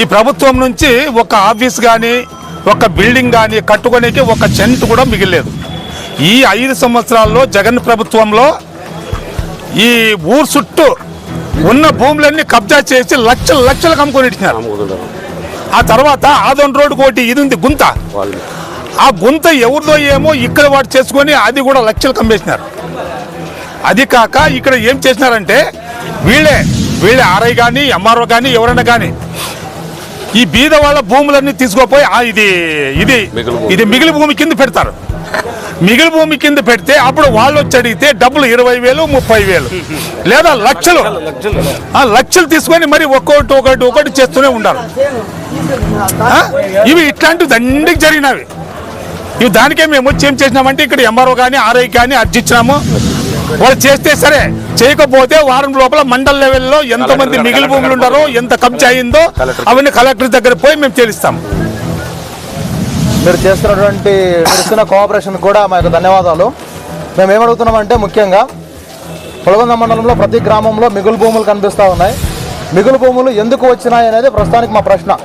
ఈ ప్రభుత్వం నుంచి ఒక ఆఫీస్ కానీ ఒక బిల్డింగ్ కానీ కట్టుకోనికి ఒక చెంట్ కూడా మిగిలేదు ఈ ఐదు సంవత్సరాల్లో జగన్ ప్రభుత్వంలో ఈ ఊరు చుట్టూ ఉన్న భూములన్నీ కబ్జా చేసి లక్షలు లక్షలు కమ్ముకొని ఇచ్చినారు. ఆ తర్వాత ఆదోన్ రోడ్డు కోటి ఇది ఉంది గుంత. ఆ గుంత ఎవరిదో ఏమో ఇక్కడ వాటి చేసుకొని అది కూడా లక్షలు కమ్మేసినారు. అది కాక ఇక్కడ ఏం చేసినారంటే వీళ్ళే వీళ్ళే ఆర్ఐ కానీ ఎంఆర్ఓ కానీ ఎవరైనా కానీ ఈ బీద వాళ్ళ భూములన్నీ తీసుకుపోయి ఆ ఇది ఇది. ఇది మిగిలి భూమి కింద పెడతారు. మిగిలి భూమి కింద పెడితే అప్పుడు వాళ్ళు వచ్చి అడిగితే డబ్బులు ఇరవై వేలు ముప్పై వేలు లేదా లక్షలు. ఆ లక్షలు తీసుకొని మరి ఒక్కొక్కటి ఒకటి ఒకటి చేస్తూనే ఉండాలి? ఇవి ఇట్లాంటివి దండికి జరిగినవి. ఇవి దానికే మేము వచ్చి ఏం చేసినామంటే ఇక్కడ ఎంఆర్ఓ కానీ ఆర్ఐ కానీ అర్జీ ఇచ్చినాము వాళ్ళు చేస్తే సరే చేయకపోతే వారం లోపల మండల్ లెవెల్లో ఎంతమంది మిగిలి భూములు ఉన్నారో ఎంత కబ్జా అయిందో అవన్నీ కలెక్టర్ దగ్గర పోయి మేము తెలుస్తాం మీరు చేస్తున్నటువంటి ఇస్తున్న కోఆపరేషన్ కూడా మా యొక్క ధన్యవాదాలు. మేము ఏమడుగుతున్నామంటే ముఖ్యంగా పొలగొంద మండలంలో ప్రతి గ్రామంలో మిగులు భూములు కనిపిస్తూ ఉన్నాయి. మిగులు భూములు ఎందుకు వచ్చినాయి అనేది ప్రస్తుతానికి మా ప్రశ్న.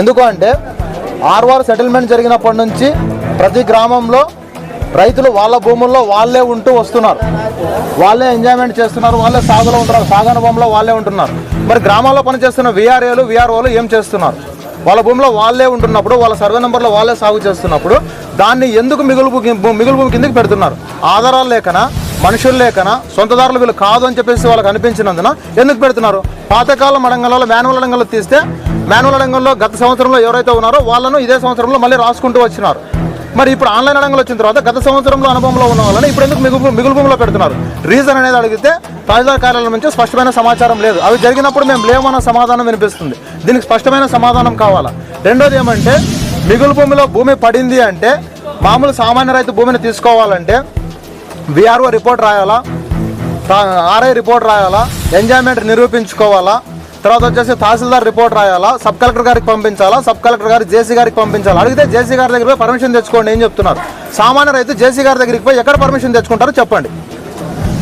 ఎందుకు అంటే ఆర్వార్ సెటిల్మెంట్ జరిగినప్పటి నుంచి ప్రతి గ్రామంలో రైతులు వాళ్ళ భూముల్లో వాళ్ళే ఉంటూ వస్తున్నారు. వాళ్ళే ఎంజాయ్మెంట్ చేస్తున్నారు వాళ్ళే సాగులో ఉంటున్నారు సాగనుభవంలో వాళ్ళే ఉంటున్నారు. మరి గ్రామాల్లో పనిచేస్తున్న విఆర్ఏలు విఆర్ఓలు ఏం చేస్తున్నారు? వాళ్ళ భూమిలో వాళ్ళే ఉంటున్నప్పుడు వాళ్ళ సర్వే నెంబర్లో వాళ్ళే సాగు చేస్తున్నప్పుడు దాన్ని ఎందుకు మిగులు మిగులు భూమి కిందకి పెడుతున్నారు? ఆధారాలు లేకనా మనుషులు లేకనా సొంతదారులు వీళ్ళు కాదు అని చెప్పేసి వాళ్ళకి అనిపించినందున ఎందుకు పెడుతున్నారు? పాతకాలం అడంగంలో మాన్యువల్ అడంగంలో తీస్తే మాన్యువల్ అడంగంలో గత సంవత్సరంలో ఎవరైతే ఉన్నారో వాళ్ళను ఇదే సంవత్సరంలో మళ్ళీ రాసుకుంటూ వచ్చినారు. మరి ఇప్పుడు ఆన్లైన్ అడంగులు వచ్చిన తర్వాత గత సంవత్సరంలో అనుభవంలో ఉన్న వాళ్ళని ఇప్పుడు ఎందుకు మిగులు మిగులు భూమిలో పెడుతున్నారు? రీజన్ అనేది అడిగితే తాజా కార్యాలయం నుంచి స్పష్టమైన సమాచారం లేదు. అవి జరిగినప్పుడు మేము లేవన్న సమాధానం వినిపిస్తుంది. దీనికి స్పష్టమైన సమాధానం కావాలా? రెండోది ఏమంటే మిగులు భూమిలో భూమి పడింది అంటే మామూలు సామాన్య రైతు భూమిని తీసుకోవాలంటే విఆర్ఓ రిపోర్ట్ రాయాలా? ఆర్ఐ రిపోర్ట్ రాయాలా? ఎంజాయ్మెంట్ నిరూపించుకోవాలా? తర్వాత వచ్చేసి తహసీల్దార్ రిపోర్ట్ రాయాలా? సబ్ కలెక్టర్ గారికి పంపించాలా? సబ్ కలెక్టర్ గారి జేసీ గారికి పంపించాలా? అడిగితే జేసీ గారి దగ్గర పోయి పర్మిషన్ తెచ్చుకోండి ఏం చెప్తున్నారు? సామాన్య రైతు జేసీ గారి దగ్గరికి పోయి ఎక్కడ పర్మిషన్ తెచ్చుకుంటారో చెప్పండి.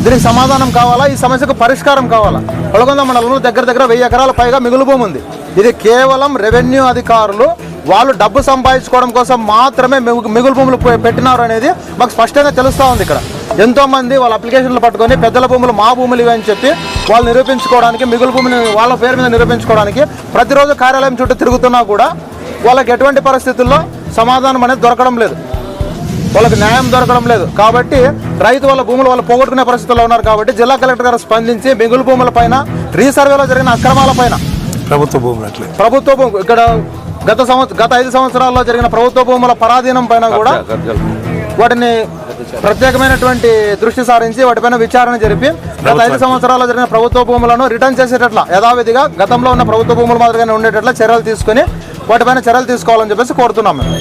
దీనికి సమాధానం కావాలా? ఈ సమస్యకు పరిష్కారం కావాలా? పొలగొంద మండలంలో దగ్గర దగ్గర వెయ్యి ఎకరాల పైగా మిగులు భూమి ఉంది. ఇది కేవలం రెవెన్యూ అధికారులు వాళ్ళు డబ్బు సంపాదించుకోవడం కోసం మాత్రమే మిగులు భూములు పెట్టినారు అనేది మాకు స్పష్టంగా తెలుస్తూ ఉంది ఇక్కడ. ఎంతో మంది వాళ్ళ అప్లికేషన్లు పట్టుకొని పెద్దల భూములు మా భూములు ఇవి అని చెప్పి వాళ్ళు నిరూపించుకోవడానికి మిగులు భూమిని వాళ్ళ పేరు మీద నిరూపించుకోవడానికి ప్రతిరోజు కార్యాలయం చుట్టూ తిరుగుతున్నా కూడా వాళ్ళకి ఎటువంటి పరిస్థితుల్లో సమాధానం అనేది దొరకడం లేదు. వాళ్ళకి న్యాయం దొరకడం లేదు. కాబట్టి రైతు వాళ్ళ భూములు వాళ్ళు పోగొట్టుకునే పరిస్థితుల్లో ఉన్నారు కాబట్టి జిల్లా కలెక్టర్ గారు స్పందించి మిగులు భూముల పైన రీసర్వేలో జరిగిన అక్రమాల పైన ప్రభుత్వ భూములు ప్రభుత్వ భూ ఇక్కడ గత సంవత్సరం గత ఐదు సంవత్సరాల్లో జరిగిన ప్రభుత్వ భూముల పరాధీనం పైన కూడా వాటిని ప్రత్యేకమైనటువంటి దృష్టి సారించి వాటిపైన విచారణ జరిపి గత ఐదు సంవత్సరాల్లో జరిగిన ప్రభుత్వ భూములను రిటర్న్ చేసేటట్ల యథావిధిగా గతంలో ఉన్న ప్రభుత్వ భూముల మాదిరిగానే ఉండేటట్ల చర్యలు తీసుకొని వాటిపైన చర్యలు తీసుకోవాలని చెప్పేసి కోరుతున్నాం మేము.